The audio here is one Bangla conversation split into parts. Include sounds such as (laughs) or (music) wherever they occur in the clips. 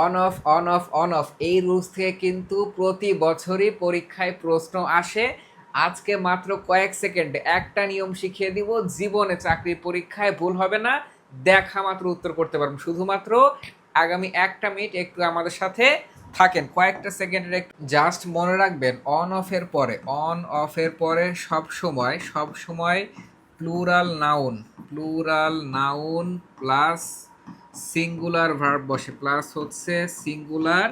One of one of one of এই রুলস থেকে কিন্তু প্রতি বছরই পরীক্ষায় প্রশ্ন আসে। আজকে মাত্র কয়েক সেকেন্ডে একটা নিয়ম শিখিয়ে দিব। জীবনে চাকরির পরীক্ষায় ভুল হবে না। দেখা মাত্র উত্তর করতে পারবেন শুধুমাত্র আগামী একটা মিনিট একটু আমাদের সাথে থাকেন। কয়েকটা সেকেন্ডের একটু জাস্ট মনে রাখবেন। অন অফের পরে। অন অফের পরে সব সময় সব সময় plural noun plural noun plus singular verb বসে প্লাস হচ্ছে সিঙ্গুলার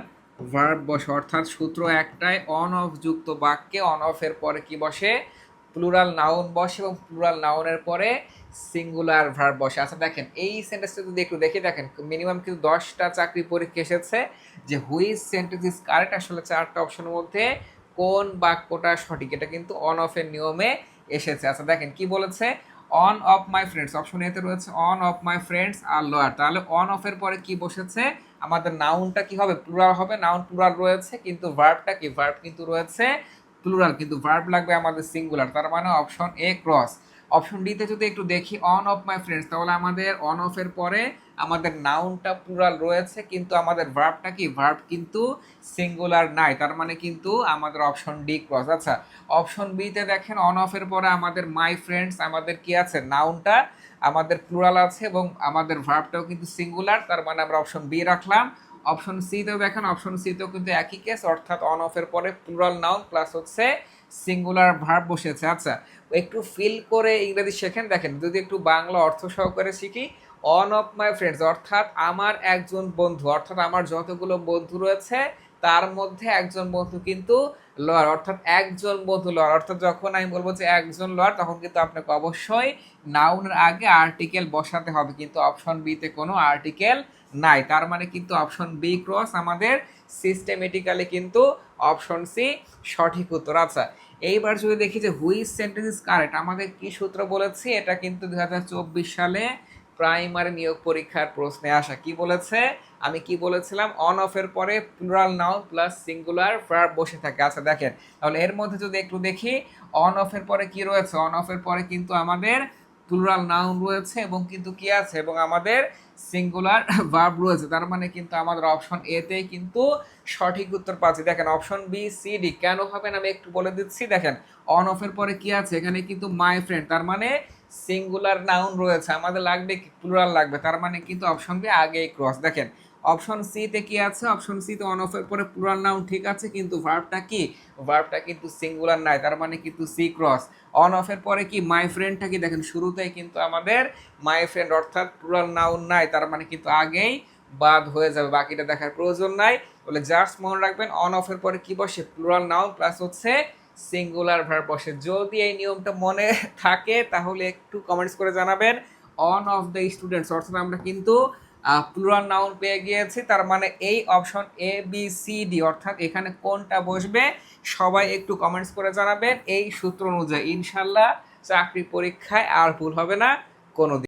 ভার্ব বসে, অর্থাৎ সূত্র একটাই অন অফ যুক্ত বাক্যে অন অফের পরে কি বসে? প্লুরাল নাউন বসে এবং প্লুরাল নাউনের পরে সিঙ্গুলার ভার্ব বসে। আচ্ছা দেখেন, এই সেন্টেন্সটা যদি একটু দেখে, দেখেন মিনিমাম কিন্তু দশটা চাকরি পরীক্ষা এসেছে, যে হুইজ সেন্টেন্স ইজ কারেক্ট আসলে চারটা অপশনের মধ্যে কোন বাক্যটা সঠিক, এটা কিন্তু অন অফের নিয়মে এসেছে। আচ্ছা দেখেন, কি বলেছে? One of my friends option এতে রয়েছে অন অফ মাই ফ্রেন্ডস আর লয়ার তাহলে অন অফের পরে কি বসেছে? আমাদের নাউনটা কি হবে? প্লুরাল হবে। নাউন প্লুরাল রয়েছে, কিন্তু ভার্বটা কি? ভার্ব কিন্তু রয়েছে প্লুরাল কিন্তু ভার্ব লাগবে আমাদের সিঙ্গুলার তার মানে অপশন এ ক্রস অপশন ডিতে যদি একটু দেখি অন অফ মাই ফ্রেন্ডস তাহলে আমাদের অন অফের পরে আমাদের নাউনটা প্লুরাল রয়েছে, কিন্তু আমাদের ভার্বটা কি? ভার্ব কিন্তু সিঙ্গুলার নাই, তার মানে কিন্তু আমাদের অপশন ডি ক্রস আচ্ছা অপশন বিতে দেখেন অন অফের পরে আমাদের মাই ফ্রেন্ডস আমাদের কি আছে? নাউনটা আমাদের প্লুরাল আছে এবং আমাদের ভার্বটাও কিন্তু সিঙ্গুলার তার মানে আমরা অপশন বি রাখলাম। অপশন সিতেও দেখেন অপশন সিতেও কিন্তু একই কেস অর্থাৎ অন অফের পরে প্লুরাল নাউন প্লাস হচ্ছে সিঙ্গুলার ভার্ব বসেছে আচ্ছা একটু ফিল করে ইংরেজি শেখেন। দেখেন, যদি একটু বাংলা অর্থ সহকারে শিখি অন অফ মাই ফ্রেন্ডস অর্থাৎ আমার একজন বন্ধু, অর্থাৎ আমার যতগুলো বন্ধু রয়েছে তার মধ্যে একজন বন্ধু কিন্তু লয়ার, অর্থাৎ একজন বন্ধু লয়ার। অর্থাৎ যখন আমি বলব যে একজন লয়ার, তখন কিন্তু আপনাকে অবশ্যই নাউনের আগে আর্টিকেল বসাতে হবে। কিন্তু অপশন বিতে কোনো আর্টিকেল নাই। তার মানে কিন্তু অপশন বি ক্রস আমাদের সিস্টেমেটিক্যালি কিন্তু অপশন সি সঠিক উত্তর আচ্ছা এইবার যদি দেখি যে হুইজ সেন্টেন্স কারেক্ট আমাদের কি সূত্র বলেছি? এটা কিন্তু দুই হাজার চব্বিশ সালে প্রাইমারি নিয়োগ পরীক্ষার প্রশ্নে আসা কি বলেছে? আমি কি বলেছিলাম? অন অফের পরে plural noun plus singular verb বসে থাকে। আচ্ছা দেখেন। তাহলে এর মধ্যে যদি একটু দেখি অন অফের পরে কি রয়েছে? অন অফের পরে কিন্তু আমাদের প্লুরাল নাউন রয়েছে এবং কিন্তু কি আছে? এবং আমাদের সিঙ্গুলার ভার্ব (laughs) রয়েছে, তার মানে কিন্তু আমাদের অপশন এতে কিন্তু সঠিক উত্তর পাচ্ছি। দেখেন অপশন বি সি ডি কেন হবে না আমি একটু বলে দিচ্ছি। দেখেন অন অফের পরে কি আছে? এখানে কিন্তু মাই ফ্রেন্ড তার মানে সিঙ্গুলার নাউন রয়েছে। আমাদের লাগবে প্লুরাল লাগবে। তার মানে কিন্তু অপশন বি আগে ক্রস দেখেন অপশন সিতে কি আছে? অপশন সিতে অন অফের পরে প্লুরাল নাউন ঠিক আছে, কিন্তু ভার্বটা কি? ভার্বটা কিন্তু সিঙ্গুলার নাই, তার মানে কিন্তু সি ক্রস অন অফের পরে কি? মাই ফ্রেন্ডটা কি? দেখেন, শুরুতেই কিন্তু আমাদের মাই ফ্রেন্ড অর্থাৎ প্লুরাল নাউন নাই, তার মানে কিন্তু আগেই বাদ হয়ে যাবে, বাকিটা দেখার প্রয়োজন নাই। বলে জাস্ট মনে রাখবেন অন অফের পরে কি বসে? প্লুরাল নাউন প্লাস হচ্ছে সিঙ্গুলার ভার্ব বসে। যদি এই নিয়মটা মনে থাকে, তাহলে একটু কমেন্টস করে জানাবেন। অন অফ দ্য স্টুডেন্টস অর্থাৎ আমরা কিন্তু প্লুরাল নাউন পেয়ে গিয়েছি, তার মানে এই option A B C D অর্থাৎ এখানে কোনটা বসবে সবাই একটু কমেন্টস করে জানাবেন। এই সূত্র অনুযায়ী ইনশাল্লাহ চাকরি পরীক্ষায় আর ভুল হবে না কোনো